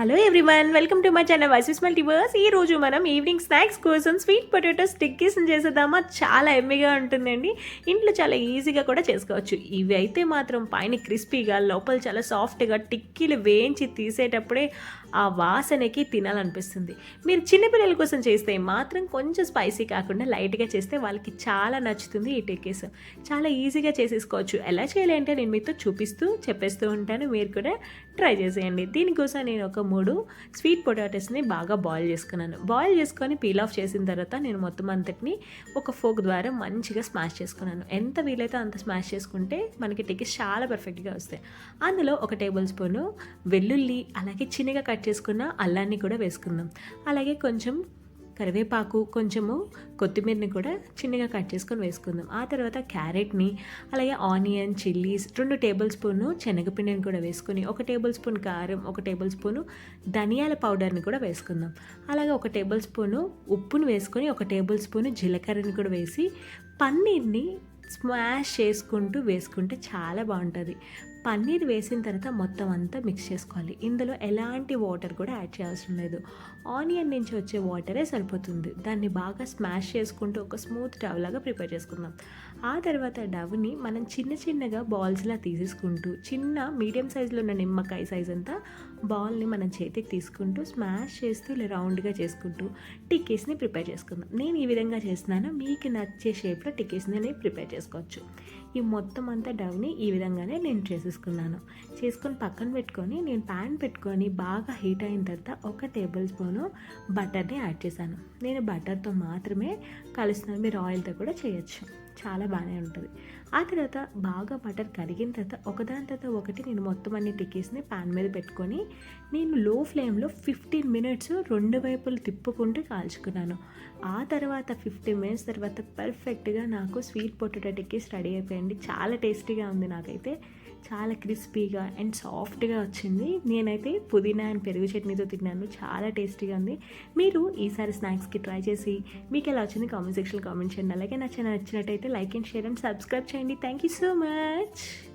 Hello everyone welcome to my channel vices multiverse ఈ రోజు మనం ఈవినింగ్ స్నాక్స్ కోసం స్వీట్ పొటాటో స్టిక్కీస్ చేసేద్దామా? చాలా ఎమ్మెగా ఉంటుందండి. ఇంట్లో చాలా ఈజీగా కూడా చేసుకోవచ్చు. ఇవి అయితే మాత్రం పైన క్రిస్పీగా లోపల చాలా సాఫ్ట్గా టిక్కీలు వేయించి తీసేటప్పుడే ఆ వాసనకి తినాలనిపిస్తుంది. మీరు చిన్నపిల్లల కోసం చేస్తే మాత్రం కొంచెం స్పైసీ కాకుండా లైట్గా చేస్తే వాళ్ళకి చాలా నచ్చుతుంది ఈ టిక్కీస్ చాలా ఈజీగా చేసేసుకోవచ్చు. ఎలా చేయాలి అంటే నేను మీతో చూపిస్తూ చెప్పేస్తూ ఉంటాను. మీరు కూడా ట్రై చేసేయండి. దీనికోసం నేను ఒక మూడు. స్వీట్ పొటాటోస్ని బాగా బాయిల్ చేసుకున్నాను. బాయిల్ చేసుకొని పీల్ ఆఫ్ చేసిన తర్వాత నేను మొత్తం అంతటిని ఒక ఫోక్ ద్వారా మంచిగా స్మాష్ చేసుకున్నాను. ఎంత వీలైతే అంత స్మాష్ చేసుకుంటే మనకి టికెట్స్ చాలా పర్ఫెక్ట్గా వస్తాయి. అందులో ఒక టేబుల్ స్పూను వెల్లుల్లి అలాగే చిన్నగా కట్ చేసుకున్న అల్లాన్ని కూడా వేసుకుందాం. అలాగే కొంచెం కరివేపాకు కొంచెము కొత్తిమీరని కూడా చిన్నగా కట్ చేసుకొని వేసుకుందాం. ఆ తర్వాత క్యారెట్ని అలాగే ఆనియన్ చిల్లీస్ రెండు టేబుల్ స్పూను శనగపిండిని కూడా వేసుకొని ఒక టేబుల్ స్పూన్ కారం ఒక టేబుల్ స్పూను ధనియాల పౌడర్ని కూడా వేసుకుందాం. అలాగే ఒక టేబుల్ స్పూను ఉప్పును వేసుకొని ఒక టేబుల్ స్పూను జీలకర్రని కూడా వేసి పన్నీర్ని స్మాష్ చేసుకుంటూ వేసుకుంటే చాలా బాగుంటుంది. పన్నీర్ వేసిన తర్వాత మొత్తం అంతా మిక్స్ చేసుకోవాలి. ఇందులో ఎలాంటి వాటర్ కూడా యాడ్ చేయాల్సిన లేదు. ఆనియన్ నుంచి వచ్చే వాటరే సరిపోతుంది. దాన్ని బాగా స్మాష్ చేసుకుంటూ ఒక స్మూత్ టవ్ లాగా ప్రిపేర్ చేసుకుందాం. ఆ తర్వాత డవ్ని మనం చిన్న చిన్నగా బాల్స్లా తీసేసుకుంటూ చిన్న మీడియం సైజులో ఉన్న నిమ్మకాయ సైజ్ అంతా బాల్ని మనం చేతికి తీసుకుంటూ స్మాష్ చేస్తూ ఇలా రౌండ్గా చేసుకుంటూ టిక్కీస్ని ప్రిపేర్ చేసుకుందాం. నేను ఈ విధంగా చేస్తున్నాను. మీకు నచ్చే షేప్లో టిక్కీస్ని ప్రిపేర్ చేసుకోవచ్చు. ఈ మొత్తం అంతా డవ్ని ఈ విధంగానే నేను చేసేసుకున్నాను. చేసుకొని పక్కన పెట్టుకొని నేను ప్యాన్ పెట్టుకొని బాగా హీట్ అయిన తర్వాత ఒక టేబుల్ స్పూను బటర్ని యాడ్ చేశాను. నేను బటర్తో మాత్రమే కలుస్తున్నాను. మీరు ఆయిల్తో కూడా చేయొచ్చు. చాలా బాగానే ఉంటుంది. ఆ తర్వాత బాగా బటర్ కరిగిన తర్వాత ఒకదాని తర్వాత ఒకటి నేను మొత్తం అన్ని టిక్కీస్ని ప్యాన్ మీద పెట్టుకొని నేను లో ఫ్లేమ్లో ఫిఫ్టీన్ మినిట్స్ రెండు వైపులు తిప్పుకుంటూ కాల్చుకున్నాను. ఆ తర్వాత ఫిఫ్టీన్ మినిట్స్ తర్వాత పర్ఫెక్ట్గా నాకు స్వీట్ పొటాటో టిక్కీస్ రెడీ అయిపోయింది. చాలా టేస్టీగా ఉంది నాకైతే. చాలా క్రిస్పీగా అండ్ సాఫ్ట్గా వచ్చింది. నేనైతే పుదీనా అండ్ పెరుగు చట్నీతో తిన్నాను. చాలా టేస్టీగా ఉంది. మీరు ఈసారి స్నాక్స్కి ట్రై చేసి మీకు ఎలా వచ్చింది కామెంట్ సెక్షన్లో కామెంట్ చేయండి. అలాగే నచ్చిన నచ్చినట్టయితే like and share and subscribe చేయండి. Thank you so much.